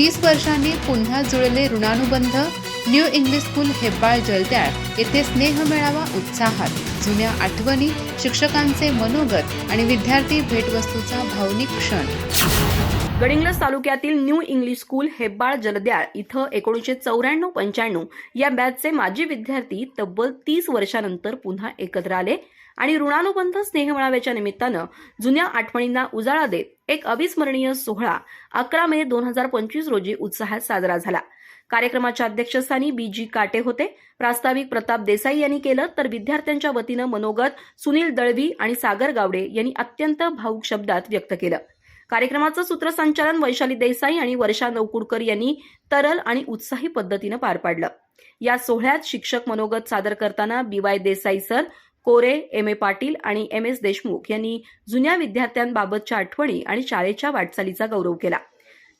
तीस वर्षांनी पुन्हा जुळले ऋणानुबंध. New English School Hebbal Jaltyal येथे स्नेह मेळावा उत्साहात. जुन्या आठवणी शिक्षकांचे मनोगत आणि विद्यार्थी भेटवस्तूचा भावनिक क्षण. गडिंग्लज तालुक्यातील New English School Hebbal Jaldyal इथं एकोणीसशे चौऱ्याण्णव पंच्याण्णव या बॅचचे माजी विद्यार्थी तब्बल तीस वर्षानंतर पुन्हा एकत्र आले आणि ऋणानुबंध स्नेहमेळाव्याच्या निमित्तानं जुन्या आठवणींना उजाळा देत एक अविस्मरणीय सोहळा अकरा मे दोन हजार पंचवीस रोजी उत्साहात साजरा झाला. कार्यक्रमाच्या अध्यक्षस्थानी बी जी काटे होते. प्रास्ताविक प्रताप देसाई यांनी केलं तर विद्यार्थ्यांच्या वतीनं मनोगत सुनील दळवी आणि सागर गावडे यांनी अत्यंत भाऊक शब्दात व्यक्त केलं. कार्यक्रमाचं सूत्रसंचालन वैशाली देसाई आणि वर्षा नवकुडकर यांनी तरल आणि उत्साही पद्धतीनं पार पाडलं. या सोहळ्यात शिक्षक मनोगत सादर करताना B Y Desai sir Kore M A Patil आणि एम एस देशमुख यांनी जुन्या विद्यार्थ्यांबाबतच्या आठवणी आणि शाळेच्या वाटचालीचा गौरव केला.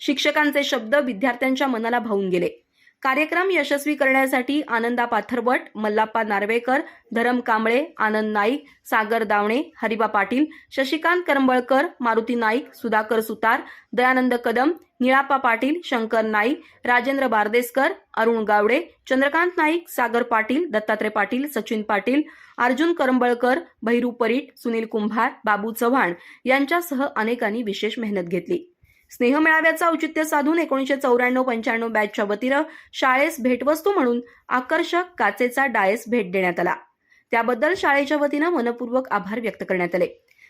शिक्षकांचे शब्द विद्यार्थ्यांच्या मनाला भावून गेले. कार्यक्रम यशस्वी करण्यासाठी आनंदा पाथरवट मल्लाप्पा नार्वेकर धरम कांबळे आनंद नाईक सागर दावणे हरिबा पाटील शशिकांत करंबळकर मारुती नाईक सुधाकर सुतार दयानंद कदम निळाप्पा पाटील शंकर नाईक राजेंद्र बारदेसकर अरुण गावडे चंद्रकांत नाईक सागर पाटील दत्तात्रय पाटील सचिन पाटील अर्जुन करंबळकर भैरू परीट सुनील कुंभार बाबू चव्हाण यांच्यासह अनेकांनी विशेष मेहनत घेतली. स्नेह मेळाव्याचं औचित्य साधून एकोणीसशे चौऱ्याण्णव पंच्याण्णव बॅचच्या वतीनं शाळेस भेटवस्तू म्हणून आकर्षक काचेचा डायस भेट देण्यात आला. त्याबद्दल शाळेच्या वतीनं मनपूर्वक आभार व्यक्त करण्यात आले.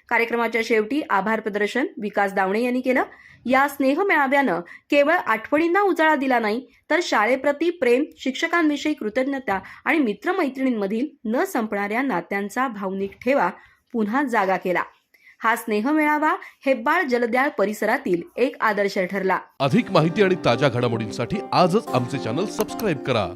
कार्यक्रमाच्या शेवटी आभार प्रदर्शन विकास दावणे यांनी केलं. या स्नेह मेळाव्यानं केवळ आठवणींना उजाळा दिला नाही तर शाळेप्रती प्रेम शिक्षकांविषयी कृतज्ञता आणि मित्रमैत्रिणींमधील न संपणाऱ्या नात्यांचा भावनिक ठेवा पुन्हा जागा केला. हा स्नेह मेळावा हेब्बाळ जलद्याळ परिसरातील एक आदर्श ठरला. अधिक माहिती आणि ताज्या घडामोडींसाठी आजच आमचे चॅनल सबस्क्राईब करा.